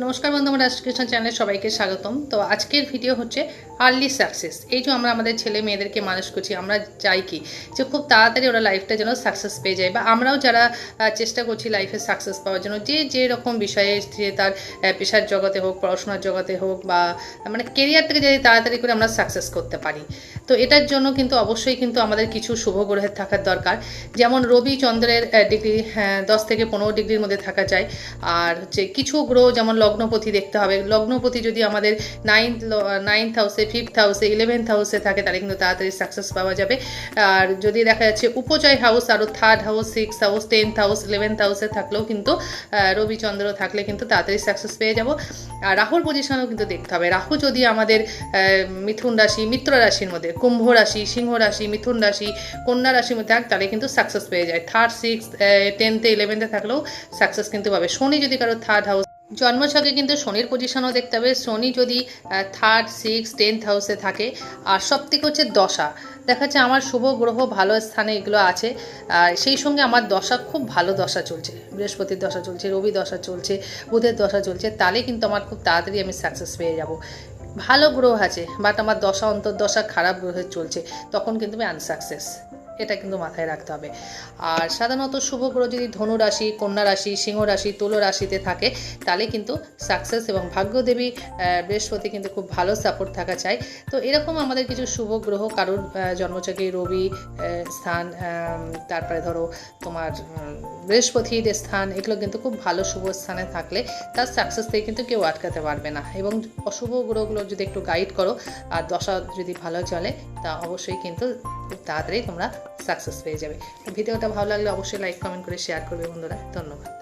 নমস্কার বন্ধু, আমার রাজকৃষ্ণ চ্যানেলে সবাইকে স্বাগতম। তো আজকের ভিডিও হচ্ছে আর্লি সাকসেস এই যে আমরা আমাদের ছেলে মেয়েদেরকে মানুষ করছি, আমরা চাই কি যে খুব তাড়াতাড়ি ওরা লাইফটা যেন সাকসেস পেয়ে যায় বা আমরাও যারা চেষ্টা করছি লাইফে সাকসেস পাওয়ার জন্য, যে যে রকম বিষয়ে যে তার পেশার জগতে হোক, পড়াশোনার জগতে হোক বা মানে কেরিয়ারটাকে যদি তাড়াতাড়ি করে আমরা সাকসেস করতে পারি। তো এটার জন্য কিন্তু অবশ্যই কিন্তু আমাদের কিছু শুভ গ্রহের থাকার দরকার। যেমন রবি চন্দ্রের ডিগ্রি দশ থেকে পনেরো ডিগ্রির মধ্যে থাকা যায়। আর হচ্ছে কিছু গ্রহ, যেমন লগ্নপতি দেখতে হবে। লগ্নপতি যদি আমাদের নাইন্থ নাইন্থ হাউসে ফিফথ হাউসে ইলেভেন্থ হাউসে থাকে, তাহলে কিন্তু তাড়াতাড়ি সাকসেস পাওয়া যাবে। আর যদি দেখা যাচ্ছে উপচয় হাউস আরও third house six house tenth house eleventh হাউসে থাকলেও কিন্তু রবিচন্দ্র থাকলে কিন্তু তাড়াতাড়ি সাকসেস পেয়ে যাব। আর রাহুর পজিশনও কিন্তু দেখতে হবে। রাহু যদি আমাদের মিথুন রাশি, মিত্র রাশির মধ্যে, কুম্ভ রাশি, সিংহ রাশি, মিথুন রাশি, কন্যা রাশির মধ্যে থাক, তাহলে কিন্তু সাকসেস পেয়ে যায়। থার্ড সিক্স টেন্থে ইলেভেন্থে থাকলেও সাকসেস কিন্তু পাবে। শনি যদি কারও থার্ড হাউস জন্মছকে কিন্তু শনির পজিশনও দেখতে হবে। শনি যদি থার্ড সিক্স টেন্থ হাউসে থাকে, আর সব থেকে হচ্ছে দশা। দেখা যাচ্ছে আমার শুভ গ্রহ ভালো স্থানে এগুলো আছে। আর সেই সঙ্গে আমার দশা খুব ভালো দশা চলছে। বৃহস্পতির দশা চলছে, রবি দশা চলছে, বুধের দশা চলছে, তাহলে কিন্তু আমার খুব তাড়াতাড়ি আমি সাকসেস পেয়ে যাব। ভালো গ্রহ আছে বাট আমার দশা অন্তর্দশা খারাপ গ্রহে চলছে, তখন কিন্তু আমি আনসাকসেস এটা কিন্তু মাথায় রাখতে হবে। আর সাধারণত শুভ গ্রহ যদি ধনু রাশি কন্যা রাশি সিংহ রাশি তুলো রাশিতে থাকে তাহলে কিন্তু সাকসেস এবং ভাগ্যদেবী বৃহস্পতি কিন্তু খুব ভালো সাপোর্ট থাকা চাই। তো এরকম আমাদের কিছু শুভ গ্রহ কারোর আহ, রবি স্থান তারপরে ধরো তোমার বৃহস্পতির স্থান এগুলো কিন্তু খুব ভালো শুভ স্থানে থাকলে তার সাকসেস থেকে কিন্তু কেউ আটকাতে পারবে না। এবং অশুভ গ্রহগুলো যদি একটু গাইড করো আর দশা যদি ভালো চলে তা অবশ্যই কিন্তু খুব তাড়াতাড়ি তোমরা সাকসেস পেয়ে যাবে। ভিডিওটা ভালো লাগলে অবশ্যই লাইক কমেন্ট করে শেয়ার করবে বন্ধুরা। ধন্যবাদ।